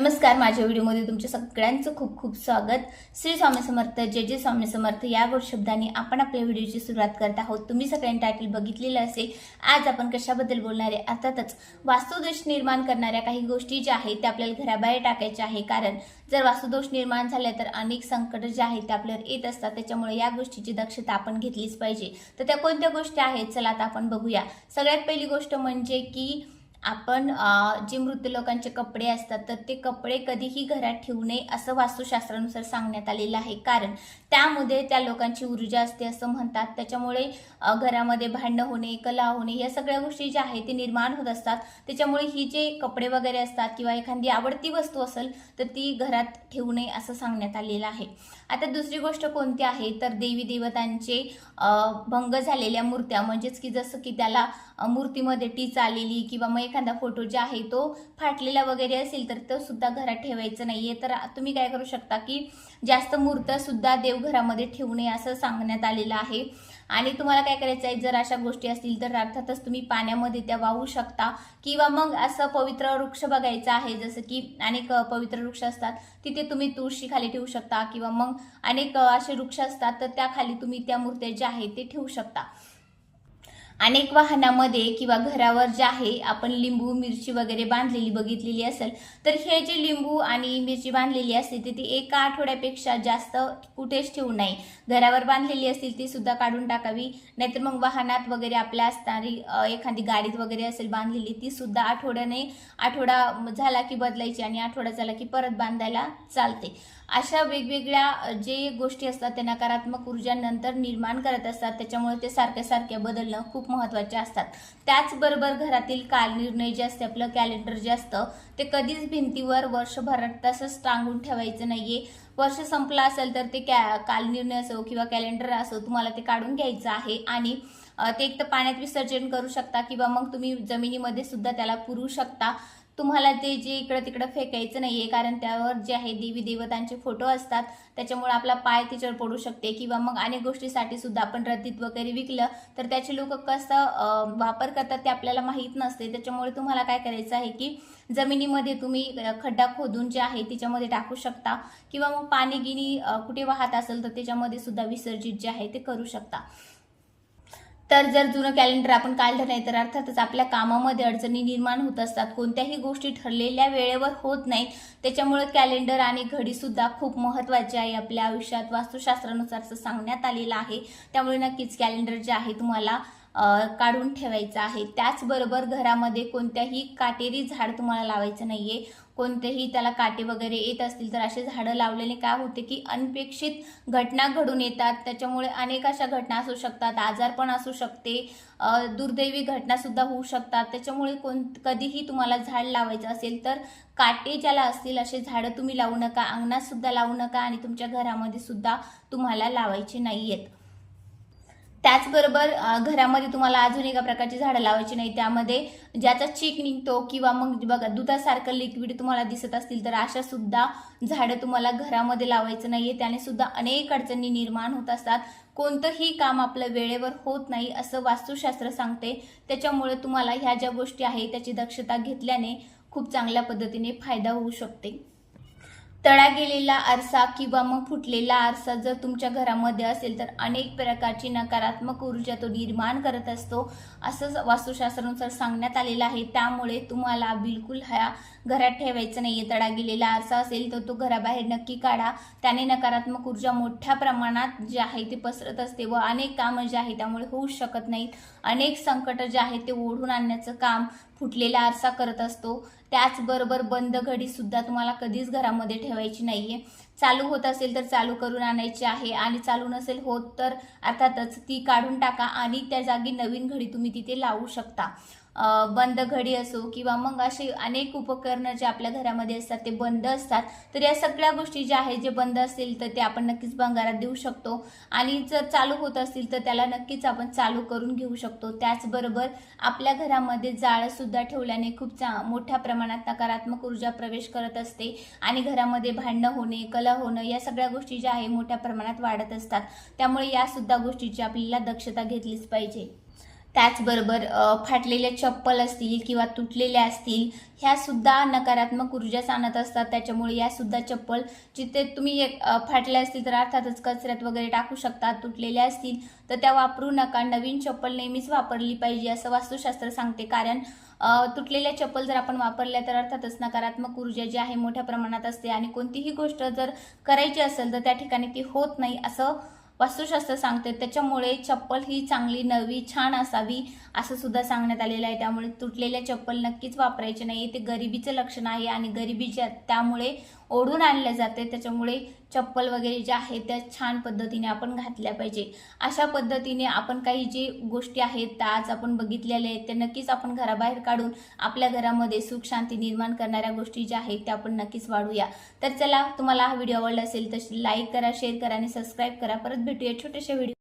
नमस्कार माझ्या व्हिडिओमध्ये तुमच्या सगळ्यांचं खूप खूप स्वागत. श्री स्वामी समर्थ जय जय स्वामी समर्थ या गोड शब्दाने आपण आपल्या व्हिडिओची सुरुवात करत आहोत. तुम्ही सगळ्यांनी टायटल बघितलेलं असेल आज आपण कशाबद्दल बोलणार आहे? अर्थातच वास्तुदोष निर्माण करणाऱ्या काही गोष्टी ज्या आहेत त्या आपल्याला घराबाहेर टाकायच्या आहे. कारण जर वास्तुदोष निर्माण झाल्या तर अनेक संकट जे आहेत ते आपल्यावर येत असतात. त्याच्यामुळे या गोष्टीची दक्षता आपण घेतलीच पाहिजे. तर त्या कोणत्या गोष्टी आहेत? चला आता आपण बघूया. सगळ्यात पहिली गोष्ट म्हणजे की आपण जे मृत लोकांचे कपडे असतात तर ते कपडे कधीही घरात ठेवू नये असं वास्तुशास्त्रानुसार सांगण्यात आलेलं आहे. कारण त्यामध्ये त्या लोकांची ऊर्जा असते असं म्हणतात. त्याच्यामुळे घरामध्ये भांडणं होणे कला होणे या सगळ्या गोष्टी ज्या आहेत ते निर्माण होत असतात. त्याच्यामुळे ही जे कपडे वगैरे असतात किंवा एखादी आवडती वस्तू असेल तर ती घरात ठेवू नये असं सांगण्यात आलेलं आहे. आता दुसरी गोष्ट कोणती आहे? तर देवी देवतांचे भंग झालेल्या मूर्त्या. म्हणजेच की जसं की त्याला मूर्तीमध्ये टीच आलेली किंवा मग एखादा फोटो जे आहे तो फाटलेला वगैरे असेल तर तो सुद्धा घरात ठेवायचं नाहीये. तर तुम्ही काय करू शकता की जास्त मूर्त सुद्धा देवघरामध्ये ठेवू नये असं सांगण्यात आलेलं आहे. आणि तुम्हाला काय करायचं आहे जर अशा गोष्टी असतील तर अर्थातच तुम्ही पाण्यामध्ये त्या वाहू शकता. किंवा मग असं पवित्र वृक्ष बघायचं आहे जसं की अनेक पवित्र वृक्ष असतात तिथे तुम्ही तुळशी खाली ठेवू शकता. किंवा मग अनेक असे वृक्ष असतात तर त्याखाली तुम्ही त्या मूर्त्या ज्या आहेत ते ठेवू शकता. अनेक वाहनामध्ये किंवा घरावर जे आहे आपण लिंबू मिरची वगैरे बांधलेली बघितलेली असेल तर हे जे लिंबू आणि मिरची बांधलेली असते ते ती एका आठवड्यापेक्षा जास्त कुठेच ठेवू नये. घरावर बांधलेली असतील ती सुद्धा काढून टाकावी. नाहीतर मग वाहनात वगैरे आपल्या असणारी एखादी गाडीत वगैरे असेल बांधलेली ती सुद्धा आठवड्याने आठवडा झाला की बदलायची आणि आठवडा झाला की परत बांधायला चालते. अशा वेगवेगळ्या जे गोष्टी असतात त्या नकारात्मक ऊर्जा नंतर निर्माण करत असतात त्याच्यामुळे ते सारख्या सारख्या बदलणं खूप महत्त्वाचे असतात. त्याचबरोबर घरातील कालनिर्णय जे असते आपलं कॅलेंडर जे असतं ते कधीच भिंतीवर वर्षभरात तसंच टांगून ठेवायचं नाहीये. वर्ष संपलं असेल तर ते कॅ कालनिर्णय असो किंवा कॅलेंडर असो तुम्हाला ते काढून घ्यायचं आहे आणि ते एक तर पाण्यात विसर्जन करू शकता किंवा मग तुम्ही जमिनीमध्ये सुद्धा त्याला पुरू शकता. तुम्हाला ते जे इकडं तिकडं फेकायचं नाही आहे कारण त्यावर जे आहे देवी देवतांचे फोटो असतात त्याच्यामुळे आपला पाय त्याच्यावर पडू शकते किंवा मग अनेक गोष्टीसाठी सुद्धा आपण रद्दीत वगैरे विकलं तर त्याचे लोक कसं वापर करतात ते आपल्याला माहीत नसते. त्याच्यामुळे तुम्हाला काय करायचं आहे की जमिनीमध्ये तुम्ही खड्डा खोदून जे आहे त्याच्यामध्ये टाकू शकता किंवा मग पाणी गिनी कुठे वाहत असेल तर त्याच्यामध्ये सुद्धा विसर्जित जे आहे ते करू शकता. तर जर जुनं कॅलेंडर आपण काढलं नाही तर अर्थातच आपल्या कामामध्ये अडचणी निर्माण होत असतात. कोणत्याही गोष्टी ठरलेल्या वेळेवर होत नाहीत. त्याच्यामुळे कॅलेंडर आणि घडीसुद्धा खूप महत्त्वाची आहे. आपल्या आयुष्यात वास्तुशास्त्रानुसार असं सांगण्यात आलेलं आहे. त्यामुळे नक्कीच कॅलेंडर जे आहे तुम्हाला काढून ठेवायचं आहे. त्याचबरोबर घरामध्ये कोणत्याही काटेरी झाड तुम्हाला लावायचं नाही आहे कोणतेही त्याला काटे वगैरे येत असतील तर असे झाडं लावल्याने काय होते की अनपेक्षित घटना घडून येतात. त्याच्यामुळे अनेक अशा घटना असू शकतात. आजार पण असू शकते. दुर्दैवी घटनासुद्धा होऊ शकतात. त्याच्यामुळे कोण कधीही तुम्हाला झाड लावायचं असेल तर काटे ज्याला असतील असे झाडं तुम्ही लावू नका. अंगणातसुद्धा लावू नका आणि तुमच्या घरामध्ये सुद्धा तुम्हाला लावायचे नाही आहेत त्याचबरोबर घरामध्ये तुम्हाला अजून एका प्रकारची झाडं लावायची नाही. त्यामध्ये ज्याचा चीक निघतो किंवा मग बघा दुधासारखं लिक्विड तुम्हाला दिसत असतील तर अशा सुद्धा झाडं तुम्हाला घरामध्ये लावायचं नाहीये. त्याने सुद्धा अनेक अडचणी निर्माण होत असतात. कोणतंही काम आपलं वेळेवर होत नाही असं वास्तुशास्त्र सांगते. त्याच्यामुळे तुम्हाला ह्या ज्या गोष्टी आहे त्याची दक्षता घेतल्याने खूप चांगल्या पद्धतीने फायदा होऊ शकते. तडा गेलेला आरसा किंवा मग फुटलेला आरसा जर तुमच्या घरामध्ये असेल तर अनेक प्रकारची नकारात्मक ऊर्जा तो निर्माण करत असतो असं वास्तुशास्त्रानुसार सांगण्यात आलेलं आहे. त्यामुळे तुम्हाला बिलकुल ह्या घरात ठेवायचं नाहीये. तडा गेलेला आरसा असेल तर तो घराबाहेर नक्की काढा. त्याने नकारात्मक ऊर्जा मोठ्या प्रमाणात जे आहे ते पसरत असते व अनेक कामं जे आहे त्यामुळे होऊ शकत नाहीत. अनेक संकट जे आहे ते ओढून आणण्याचं काम फुटलेला आरसा करत असतो. त्याचबरोबर बंद घडी सुद्धा तुम्हाला कधीच घरामध्ये ठेवायची नाही आहे चालू होत असेल तर चालू करून आणायची आहे. आणि चालू नसेल होत तर अर्थातच ती काढून टाका आणि त्या जागी नवीन घडी तुम्ही तिथे लावू शकता. बंद घडी असो किंवा मग असे अनेक उपकरणं जे आपल्या घरामध्ये असतात ते बंद असतात. तर या सगळ्या गोष्टी ज्या आहेत जे बंद असतील तर ते आपण नक्कीच भंगारात देऊ शकतो. आणि जर चालू होत असतील तर त्याला नक्कीच आपण चालू करून घेऊ शकतो. त्याचबरोबर आपल्या घरामध्ये जाळंसुद्धा ठेवल्याने खूप चा मोठ्या प्रमाणात नकारात्मक ऊर्जा प्रवेश करत असते. आणि घरामध्ये भांडणं होणे कल होणं या सगळ्या गोष्टी ज्या आहे मोठ्या प्रमाणात वाढत असतात. त्यामुळे या सुद्धा गोष्टीची आपल्याला दक्षता घेतलीच पाहिजे. त्याचबरोबर फाटलेल्या चप्पल असतील किंवा तुटलेल्या असतील ह्या सुद्धा नकारात्मक ऊर्जाच आणत असतात. त्याच्यामुळे या सुद्धा चप्पल जिथे तुम्ही एक, फाटल्या असतील तर अर्थातच कचऱ्यात वगैरे टाकू शकता. तुटलेल्या असतील तर त्या वापरू नका. नवीन चप्पल नेहमीच वापरली पाहिजे असं वास्तुशास्त्र सांगते. कारण तुटलेल्या चप्पल जर आपण वापरल्या तर अर्थातच नकारात्मक ऊर्जा जी आहे मोठ्या प्रमाणात असते आणि कोणतीही गोष्ट जर करायची असेल तर त्या ठिकाणी ती होत नाही असं वास्तुशास्त्र सांगते. त्याच्यामुळे चप्पल ही चांगली नवी छान असावी असं सुद्धा सांगण्यात आलेलं आहे. त्यामुळे तुटलेल्या चप्पल नक्कीच वापरायचे नाही. ते गरिबीचं लक्षण आहे आणि गरिबीच्या त्यामुळे ओढून आणल्या जाते. त्याच्यामुळे चप्पल वगैरे ज्या आहेत त्या छान पद्धतीने आपण घातल्या पाहिजे. अशा पद्धतीने आपण काही जे गोष्टी आहेत त्या आज आपण बघितलेल्या आहेत त्या नक्कीच आपण घराबाहेर काढून आपल्या घरामध्ये सुख शांती निर्माण करणाऱ्या गोष्टी ज्या आहेत त्या आपण नक्कीच वाढूया. तर चला तुम्हाला हा व्हिडिओ आवडला असेल तर लाईक करा शेअर करा आणि सबस्क्राईब करा. परत भेटूया छोट्याशा व्हिडिओ